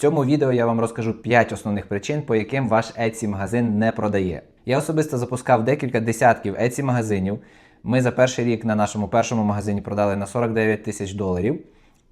цьому відео я вам розкажу 5 основних причин, по яким ваш Etsy магазин не продає. Я особисто запускав декілька десятків Etsy магазинів. Ми за перший рік на нашому першому магазині продали на 49 тисяч доларів.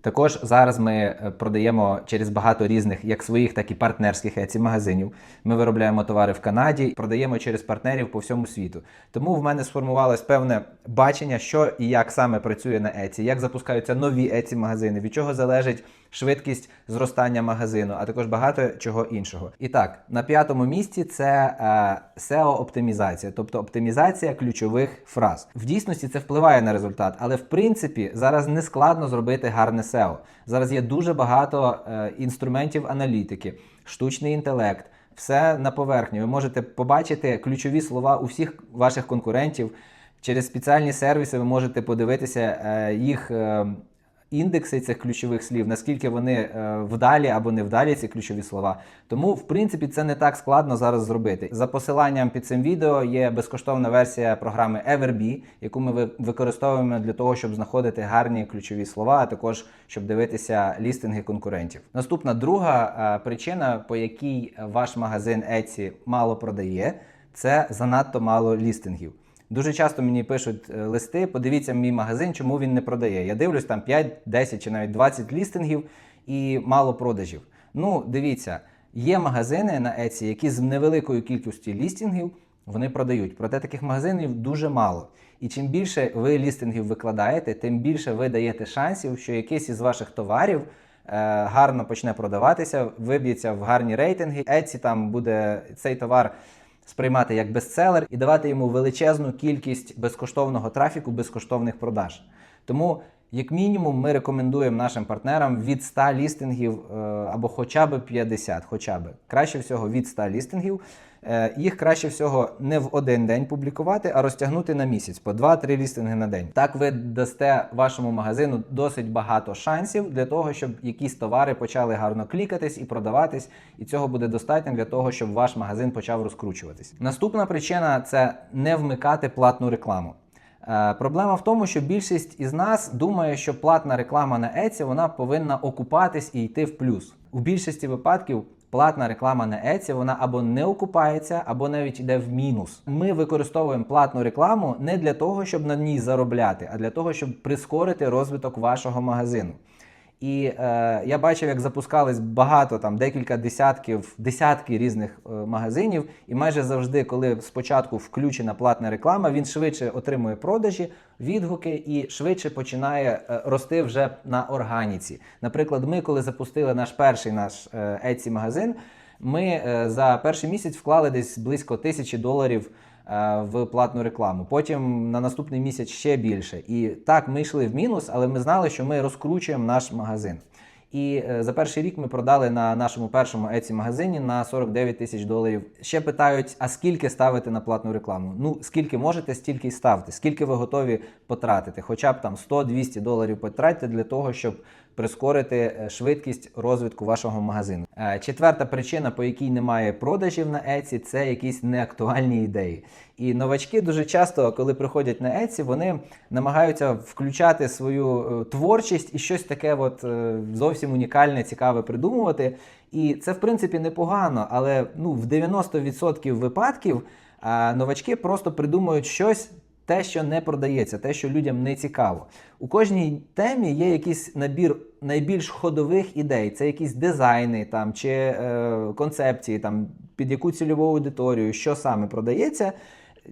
Також зараз ми е, продаємо через багато різних як своїх, так і партнерських Etsy магазинів. Ми виробляємо товари в Канаді, продаємо через партнерів по всьому світу. Тому в мене сформувалось певне бачення, що і як саме працює на Etsy, як запускаються нові Etsy магазини, від чого залежить швидкість зростання магазину, а також багато чого іншого. І так, на п'ятому місці це е, SEO-оптимізація, тобто оптимізація ключових фраз. В дійсності це впливає на результат, але в принципі зараз не складно зробити гарне SEO. Зараз є дуже багато е, інструментів аналітики, штучний інтелект. Все на поверхні. Ви можете побачити ключові слова у всіх ваших конкурентів. Через спеціальні сервіси ви можете подивитися е, їх індекси цих ключових слів, наскільки вони е, вдалі або не вдалі ці ключові слова. Тому, в принципі, це не так складно зараз зробити. За посиланням під цим відео є безкоштовна версія програми Everbee, яку ми використовуємо для того, щоб знаходити гарні ключові слова, а також щоб дивитися лістинги конкурентів. Наступна друга е, причина, по якій ваш магазин Etsy мало продає, це занадто мало лістингів. Дуже часто мені пишуть е, листи, подивіться мій магазин, чому він не продає. Я дивлюсь там 5, 10 чи навіть 20 лістингів і мало продажів. Ну, дивіться, є магазини на Etsy, які з невеликою кількістю лістингів вони продають. Проте таких магазинів дуже мало. І чим більше ви лістингів викладаєте, тим більше ви даєте шансів, що якийсь із ваших товарів е, гарно почне продаватися, виб'ється в гарні рейтинги. Etsy там буде цей товар сприймати як бестселер і давати йому величезну кількість безкоштовного трафіку, безкоштовних продаж. Тому, як мінімум, ми рекомендуємо нашим партнерам від 100 лістингів е, або хоча б 50, хоча б краще всього від 100 лістингів. Е, Їх краще всього не в один день публікувати, а розтягнути на місяць по 2-3 лістинги на день. Так ви дасте вашому магазину досить багато шансів для того, щоб якісь товари почали гарно клікатись і продаватись, і цього буде достатньо для того, щоб ваш магазин почав розкручуватись. Наступна причина це не вмикати платну рекламу. Е, Проблема в тому, що більшість із нас думає, що платна реклама на Еці вона повинна окупатись і йти в плюс. У більшості випадків платна реклама на Еці вона або не окупається, або навіть йде в мінус. Ми використовуємо платну рекламу не для того, щоб на ній заробляти, а для того, щоб прискорити розвиток вашого магазину. І е, я бачив, як запускались багато там декілька десятків, десятки різних е, магазинів, і майже завжди, коли спочатку включена платна реклама, він швидше отримує продажі, відгуки і швидше починає е, рости вже на органіці. Наприклад, ми, коли запустили наш перший наш е, Etsy магазин, ми е, за перший місяць вклали десь близько тисячі доларів е, в платну рекламу. Потім на наступний місяць ще більше. І так, ми йшли в мінус, але ми знали, що ми розкручуємо наш магазин. І е, за перший рік ми продали на нашому першому Etsy магазині на 49 тисяч доларів. Ще питають, а скільки ставити на платну рекламу? Ну, скільки можете, стільки й ставте. Скільки ви готові потратити? Хоча б там 100-200 доларів потратьте для того, щоб прискорити е, швидкість розвитку вашого магазину. Е, Четверта причина, по якій немає продажів на Etsy, це якісь неактуальні ідеї. І новачки дуже часто, коли приходять на Etsy, вони намагаються включати свою е, творчість і щось таке от, зовсім унікальне, цікаве придумувати. І це, в принципі, непогано, але ну, в 90% випадків новачки просто придумують щось. Те, що не продається, те, що людям не цікаво. У кожній темі є якийсь набір найбільш ходових ідей. Це якісь дизайни там, чи е, концепції, там, під яку цільову аудиторію, що саме продається.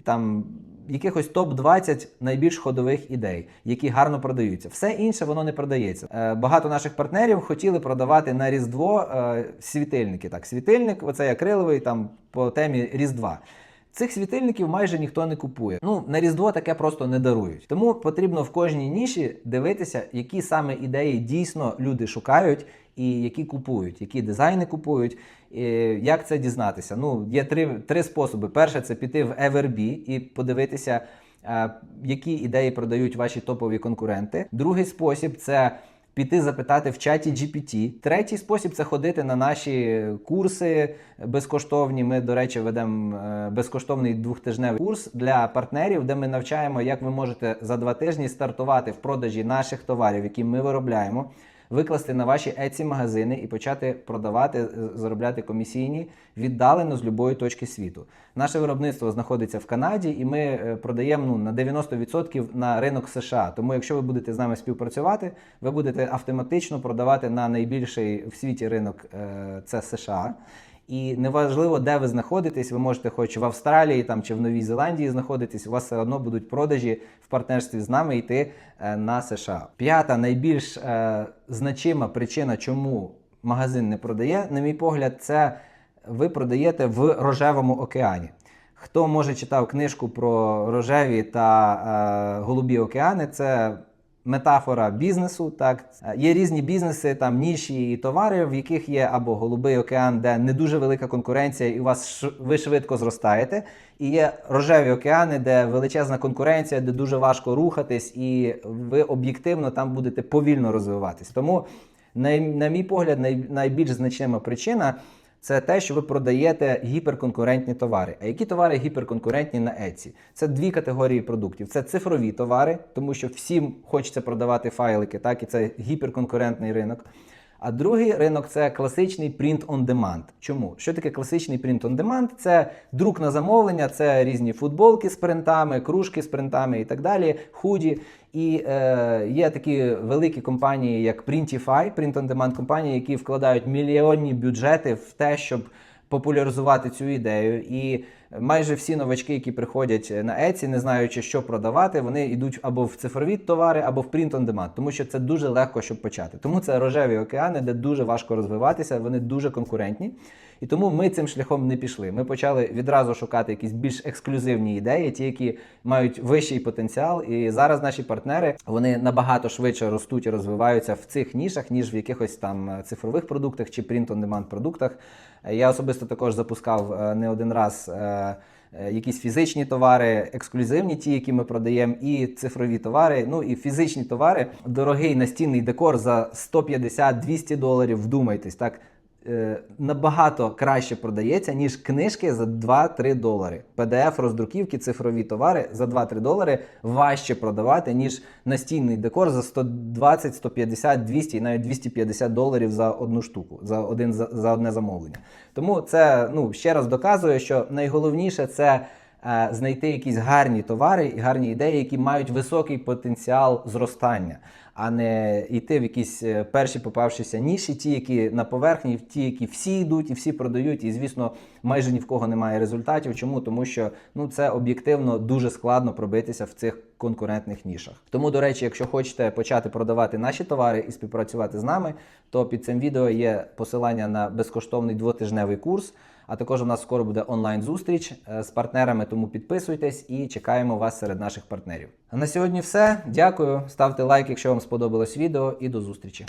Там якихось топ-20 найбільш ходових ідей, які гарно продаються. Все інше воно не продається. Е, багато наших партнерів хотіли продавати на Різдво е, світильники. Так, світильник, оцей акриловий там по темі Різдва. Цих світильників майже ніхто не купує. Ну на Різдво таке просто не дарують. Тому потрібно в кожній ніші дивитися, які саме ідеї дійсно люди шукають і які купують, які дизайни купують. І як це дізнатися? Ну, є три, три способи. Перше це піти в Everbee і подивитися. Які ідеї продають ваші топові конкуренти? Другий спосіб це піти запитати в чаті GPT. Третій спосіб це ходити на наші курси безкоштовні. Ми, до речі, ведемо е, безкоштовний двохтижневий курс для партнерів, де ми навчаємо, як ви можете за два тижні стартувати в продажі наших товарів, які ми виробляємо. Викласти на ваші Etsy магазини і почати продавати, заробляти комісійні віддалено з будь-якої точки світу. Наше виробництво знаходиться в Канаді, і ми е, продаємо ну, на 90% на ринок США. Тому, якщо ви будете з нами співпрацювати, ви будете автоматично продавати на найбільший в світі ринок е, це США. І неважливо, де ви знаходитесь, ви можете хоч в Австралії там, чи в Новій Зеландії знаходитись, у вас все одно будуть продажі в партнерстві з нами йти е, на США. П'ята найбільш е, значима причина, чому магазин не продає, на мій погляд, це ви продаєте в рожевому океані. Хто може читав книжку про рожеві та е, голубі океани, це метафора бізнесу. Так Е, є різні бізнеси, там ніші і товари, в яких є або голубий океан, де не дуже велика конкуренція, і у вас ви швидко зростаєте. І є рожеві океани, де величезна конкуренція, де дуже важко рухатись, і ви об'єктивно там будете повільно розвиватись. Тому, на, мій погляд, най, найбільш значима причина. Це те, що ви продаєте гіперконкурентні товари. А які товари гіперконкурентні на Etsy? Це дві категорії продуктів: це цифрові товари, тому що всім хочеться продавати файлики, так і це гіперконкурентний ринок. А другий ринок це класичний print on demand. Чому? Що таке класичний print on demand? Це друк на замовлення, це різні футболки з принтами, кружки з принтами і так далі, худі. І е, є такі великі компанії, як Printify, Print on Demand компанії, які вкладають мільйонні бюджети в те, щоб популяризувати цю ідею. І майже всі новачки, які приходять на Etsy, не знаючи, що продавати, вони йдуть або в цифрові товари, або в Print on Demand, тому що це дуже легко, щоб почати. Тому це рожеві океани, де дуже важко розвиватися, вони дуже конкурентні. І тому ми цим шляхом не пішли. Ми почали відразу шукати якісь більш ексклюзивні ідеї, ті, які мають вищий потенціал. І зараз наші партнери вони набагато швидше ростуть і розвиваються в цих нішах, ніж в якихось там е, цифрових продуктах чи print-on-demand продуктах. Е, Я особисто також запускав е, не один раз. Е, Якісь фізичні товари, ексклюзивні, ті, які ми продаємо, і цифрові товари. Ну і фізичні товари. Дорогий настінний декор за 150-200 доларів. Вдумайтесь, так набагато краще продається, ніж книжки за 2-3 долари. pdf роздруківки, цифрові товари за 2-3 долари важче продавати, ніж настінний декор за 120, 150, 200 і навіть 250 доларів за одну штуку, за, один, за, за одне замовлення. Тому це ну, ще раз доказує, що найголовніше це е, знайти якісь гарні товари і гарні ідеї, які мають високий потенціал зростання, а не йти в якісь е, перші попавшися ніші, ті, які на поверхні, ті, які всі йдуть і всі продають, і звісно, майже ні в кого немає результатів. Чому? Тому що ну це об'єктивно дуже складно пробитися в цих конкурентних нішах. Тому, до речі, якщо хочете почати продавати наші товари і співпрацювати з нами, то під цим відео є посилання на безкоштовний двотижневий курс. А також у нас скоро буде онлайн-зустріч е, з партнерами, тому підписуйтесь і чекаємо вас серед наших партнерів. На сьогодні все. Дякую. Ставте лайк, якщо вам сподобалось відео, і до зустрічі.